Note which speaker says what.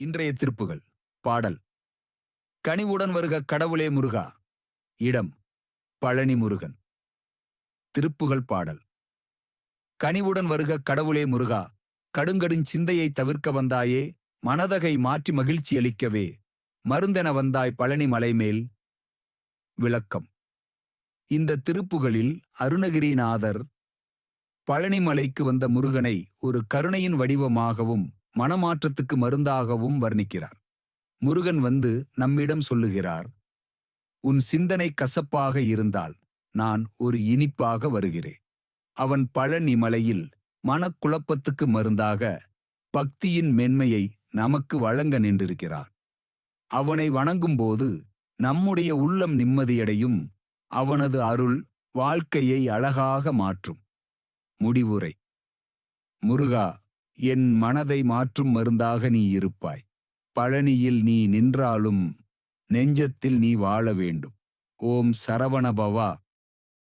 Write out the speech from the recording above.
Speaker 1: இன்றைய திருப்புகள். பாடல். கனிவுடன் வருக கடவுளே முருகா. இடம். பழனி முருகன். திருப்புகள் பாடல். கனிவுடன் வருக கடவுளே முருகா. கடுங்கடுஞ் சிந்தையை தவிர்க்க வந்தாயே. மனதகை மாற்றி மகிழ்ச்சி அளிக்கவே. மருந்தென வந்தாய் பழனி மலைமேல். விளக்கம். இந்த திருப்புகளில் அருணகிரிநாதர் பழனிமலைக்கு வந்த முருகனை ஒரு கருணையின் வடிவமாகவும் மனமாற்றத்துக்கு மருந்தாகவும் வர்ணிக்கிறார். முருகன் வந்து நம்மிடம் சொல்லுகிறார் உன் சிந்தனை கசப்பாக இருந்தால் நான் ஒரு இனிப்பாக வருகிறேன். அவன் பழனி மலையில் மனக்குழப்பத்துக்கு மருந்தாக பக்தியின் மென்மையை நமக்கு வழங்க நின்றிருக்கிறார் அவனை வணங்கும்போது நம்முடைய உள்ளம் நிம்மதியடையும். அவனது அருள் வாழ்க்கையை அழகாக மாற்றும். முடிவுரை. முருகா என் மனதை மாற்றும் மருந்தாக நீ இருப்பாய். பழனியில் நீ நின்றாலும் நெஞ்சத்தில் நீ வாழ வேண்டும். ஓம் சரவணபவா.